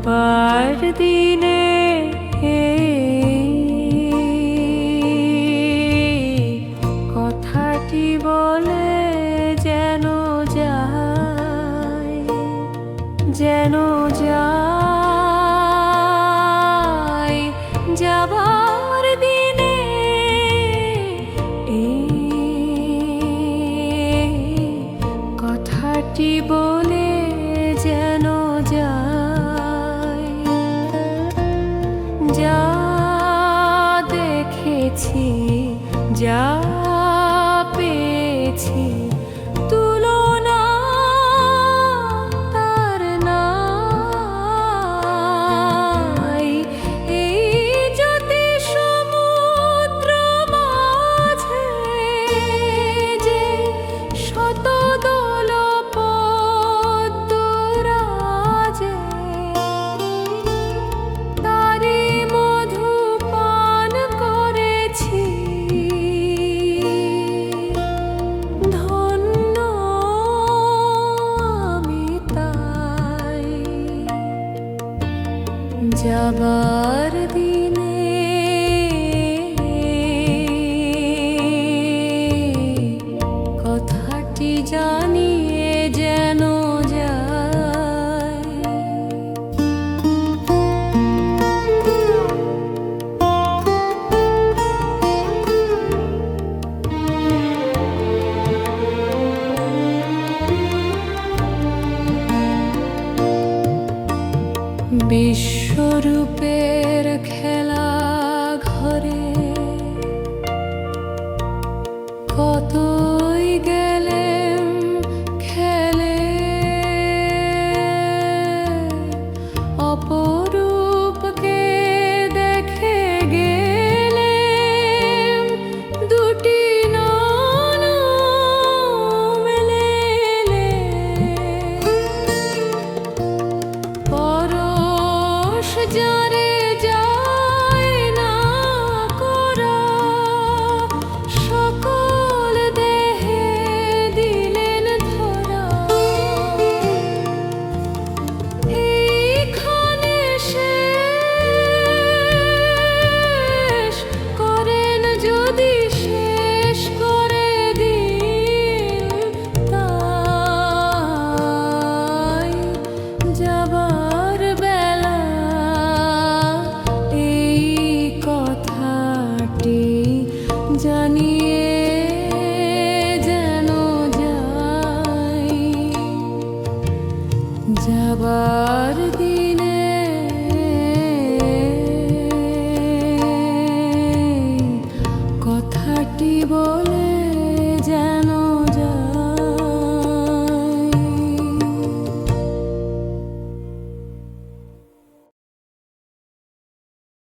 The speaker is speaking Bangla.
যাবার দিনে। কথাটি বলে যেন যায় যেন যায়। যাবার দিনে কথাটি বলে যা দেখেছি যা পেয়েছি। যাবার দিনে কথাটি জানিয়ে যায় বিশ্বরূপের খেলা ঘরে কতই জানিয়ে যেন যাই। যাবার দিয়ে